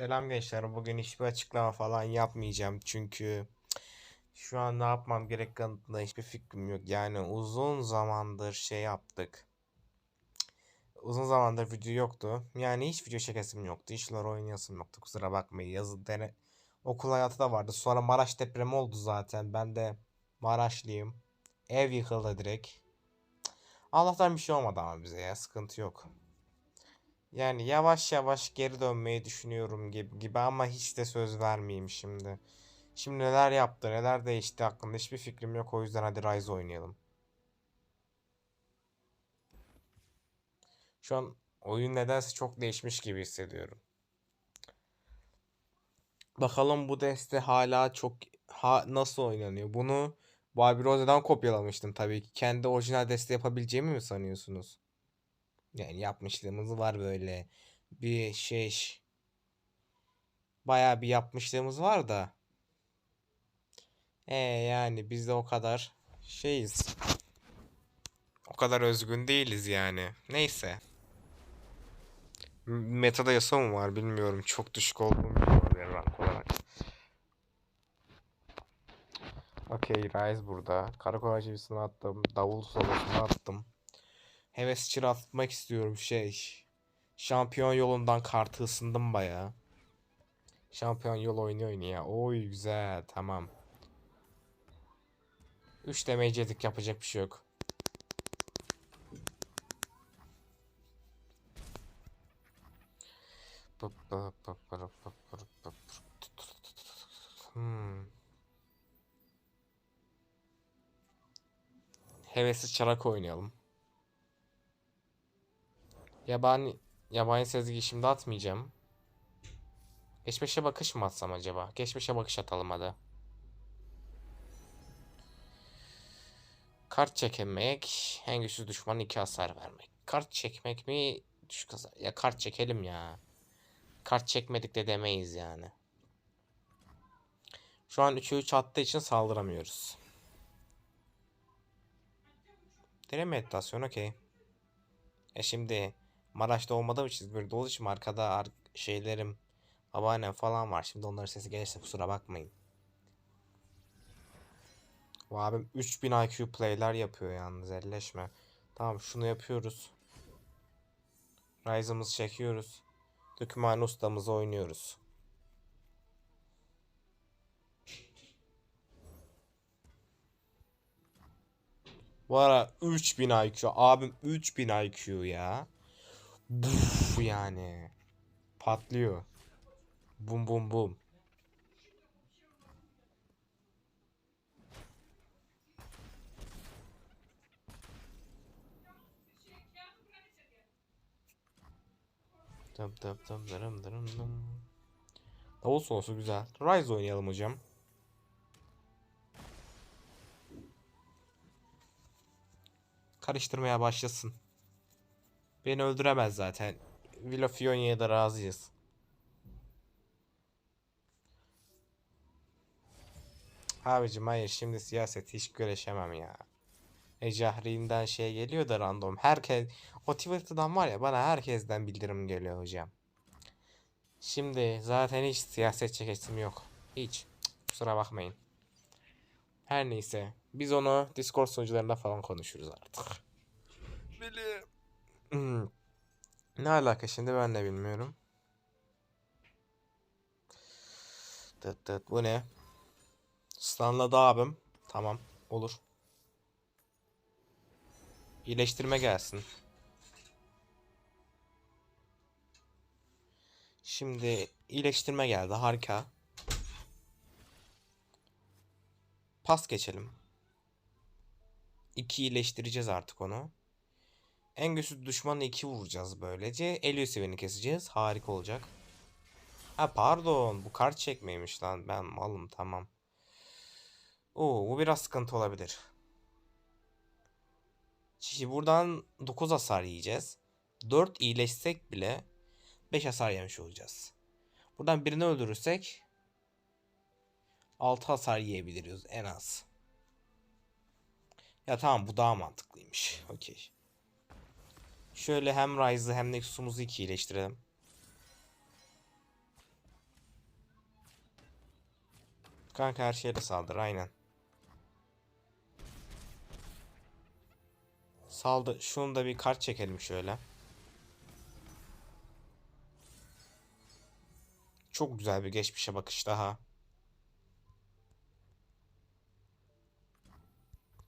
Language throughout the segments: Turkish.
Selam gençler. Bugün hiçbir açıklama falan yapmayacağım. Çünkü şu an ne yapmam gerek konusunda hiçbir fikrim yok. Yani uzun zamandır şey yaptık. Uzun zamandır video yoktu. Yani hiç video çekesim yoktu. İşler oynayasım yoktu. Kusura bakmayın. Yazı dene okul hayatı da vardı. Sonra Maraş depremi oldu zaten. Ben de Maraşlıyım. Ev yıkıldı direkt. Allah'tan bir şey olmadı ama bize ya. Sıkıntı yok. Yani yavaş yavaş geri dönmeyi düşünüyorum gibi, gibi ama hiç de söz vermeyeyim şimdi. Şimdi neler yaptı, neler değişti hakkında hiçbir fikrim yok. O yüzden hadi Rise oynayalım. Şu an oyun nedense çok değişmiş gibi hissediyorum. Bakalım bu deste hala çok ha, nasıl oynanıyor? Bunu Bobby Rose'dan kopyalamıştım tabii ki. Kendi orijinal deste yapabileceğimi mi sanıyorsunuz? Yani yapmışlığımız var böyle bir şey. Bayağı bir yapmışlığımız var da. E yani biz de o kadar şeyiz. O kadar özgün değiliz yani. Neyse. Metada yasa mı var bilmiyorum. Çok düşük olduğum bir olabilir rank olarak. Okey Rise burada. Karakol acıbısını attım. Davul solosunu attım. Heves çıratmak istiyorum şey. Şampiyon yolundan kartı ısındım baya. Şampiyon yol oyunu oynuyor. Oy güzel tamam. 3 damage yedik yapacak bir şey yok. Hmm. Hevesli çarak oynayalım. Yabani yabani sezgi şimdi atmayacağım. Geçmişe bakış mı atsam acaba? Geçmişe bakış atalım hadi. Kart çekmek, en güçlü düşmanın iki hasar vermek. Kart çekmek mi? Düşük hasar. Ya kart çekelim ya. Kart çekmedik de demeyiz yani. Şu an 3'e 3 attığı için saldıramıyoruz. Deneme meditasyon okey. E şimdi Maraş'ta olmadığım için olduğu için arkada ar şeylerim babaannem falan var. Şimdi onların sesi gelirse kusura bakmayın. Bu abim 3000 IQ play'ler yapıyor yalnız elleşme. Tamam şunu yapıyoruz. Rise'ımızı çekiyoruz. Döküman ustamızı oynuyoruz. Bu ara 3000 IQ. Abim 3000 IQ ya. Buf yani. Patlıyor. Bum bum bum. Dım dım dım dırım dırım dım. Davul solosu güzel. Rise oynayalım hocam. Karıştırmaya başlasın. Beni öldüremez zaten. Villa Fionia'ya da razıyız. Abicim hayır şimdi siyaset hiç görüşemem ya. E şey geliyor da random. Herkes o Twitter'dan var ya bana herkesten bildirim geliyor hocam. Şimdi zaten hiç siyaset çekesim yok. Hiç. Cık, Kusura bakmayın. Her neyse. Biz onu Discord sunucularında falan konuşuruz artık. Bili. Hmm. Ne alaka şimdi ben de bilmiyorum. Tıt tıt bu ne? Stunladı abim. Tamam olur. İyileştirme gelsin. Şimdi iyileştirme geldi harika. Pas geçelim. İki iyileştireceğiz artık onu. En güçlü düşmanı iki vuracağız böylece. Elusive'ini keseceğiz. Harika olacak. Ha pardon. Bu kart çekmeymiş lan. Ben malım tamam. Oo bu biraz sıkıntı olabilir. Şimdi buradan 9 hasar yiyeceğiz. 4 iyileşsek bile 5 hasar yemiş olacağız. Buradan birini öldürürsek 6 hasar yiyebiliriz en az. Ya tamam bu daha mantıklıymış. Okey. Şöyle hem Ryze'ı hem Nexus'umuzu iyileştirelim. Kanka her şeyle saldır aynen. Saldı. Şunu da bir kart çekelim şöyle. Çok güzel bir geçmişe bakış daha.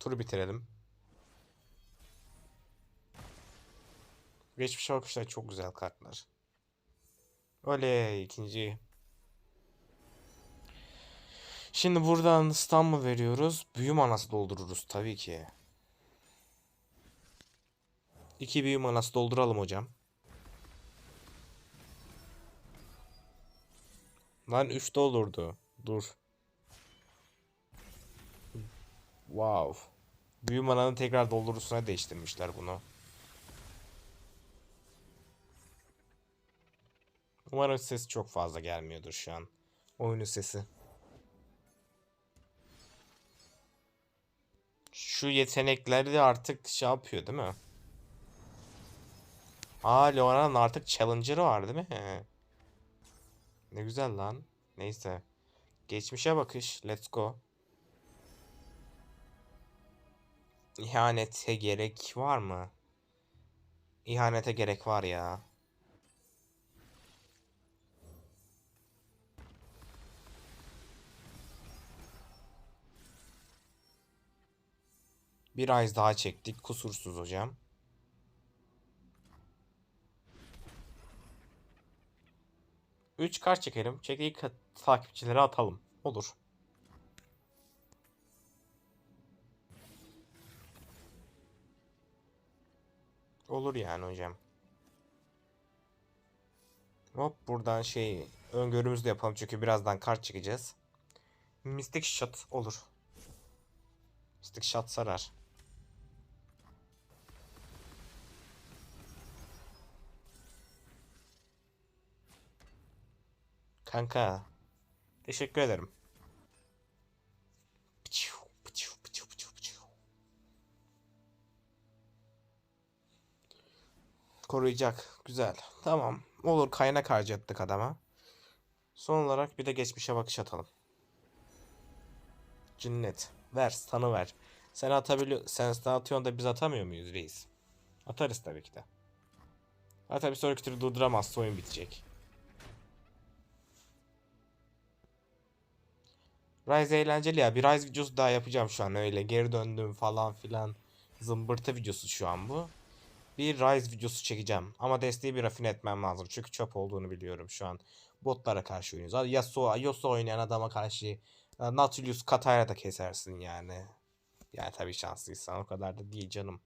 Turu bitirelim. Geçmişe bakışlar çok güzel kartlar. Oley ikinci. Şimdi buradan stun mı veriyoruz? Büyü manası doldururuz tabii ki. İki büyü manası dolduralım hocam. Lan 3 doldurdu. Dur. Wow. Büyü mananın tekrar doldurusuna değiştirmişler bunu. Umarım ses çok fazla gelmiyordur şu an. Oyunun sesi. Şu yetenekleri de artık şey yapıyor değil mi? Aa Leona'nın artık Challenger'ı var değil mi? Ne güzel lan. Neyse. Geçmişe bakış. Let's go. İhanete gerek var mı? İhanete gerek var ya. Bir ay daha çektik. Kusursuz hocam. Üç kart çekelim. Çektiği takipçileri atalım. Olur. Olur yani hocam. Hop buradan şey öngörümüzü de yapalım çünkü birazdan kart çekeceğiz. Mystic Shot olur. Mystic Shot sarar. Kanka. Teşekkür ederim. Koruyacak. Güzel. Tamam. Olur kaynak harcattık adama. Son olarak bir de geçmişe bakış atalım. Cinnet. Ver. Stanı ver. Sen atabiliyor. Sen atıyorsun da biz atamıyor muyuz reis? Atarız tabii ki de. Hatta bir sonraki türlü durduramazsa oyun bitecek. Rise eğlenceli ya. Bir Rise videosu daha yapacağım şu an öyle. Geri döndüm falan filan. Zımbırtı videosu şu an bu. Bir Rise videosu çekeceğim. Ama desteği bir rafine etmem lazım. Çünkü çöp olduğunu biliyorum şu an. Botlara karşı oynuyoruz. Yasuo, Yasuo oynayan adama karşı e, Nautilus Katayra da kesersin yani. Yani tabii şanslıysan o kadar da değil canım.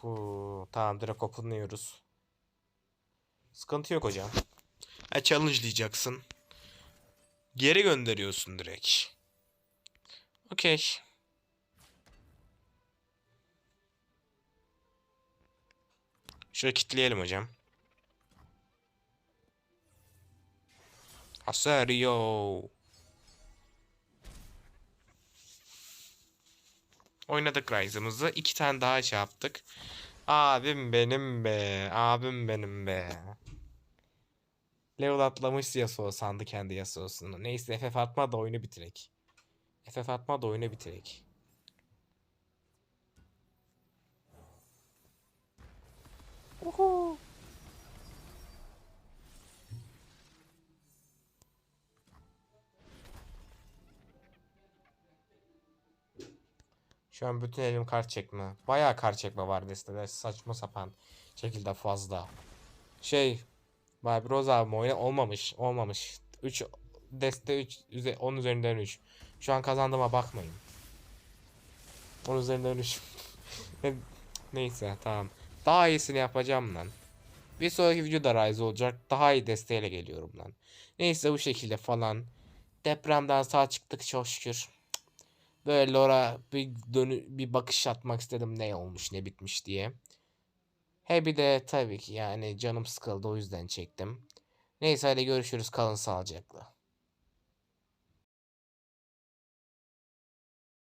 Huu, tamam direkt openlıyoruz. Sıkıntı yok hocam. Ha challenge diyeceksin. Geri gönderiyorsun direkt. Okey. Şöyle kitleyelim hocam. Aserio. Oynadık Rise'ımızı. İki tane daha şey yaptık. Abim benim be. Abim benim be. Level atlamış Yasuo sandı kendi Yasuo'sunu. Neyse FF atma da oyunu bitirek. FF atma da oyunu bitirek. Uhu. Şu an bütün elim kart çekme. Bayağı kart çekme var destede. Saçma sapan şekilde fazla. Şey Barbaros abi oyna olmamış. Olmamış. 3 deste 3 10 üzerinden 3. Şu an kazandığıma bakmayın. 10 üzerinden 3. Neyse tamam. Daha iyisini yapacağım lan. Bir sonraki videoda Rise olacak. Daha iyi desteğiyle geliyorum lan. Neyse bu şekilde falan. Depremden sağ çıktık çok şükür. Böyle Laura bir dönü bir bakış atmak istedim ne olmuş ne bitmiş diye. He bir de tabii ki yani canım sıkıldı o yüzden çektim. Neyse hadi görüşürüz kalın sağlıcakla.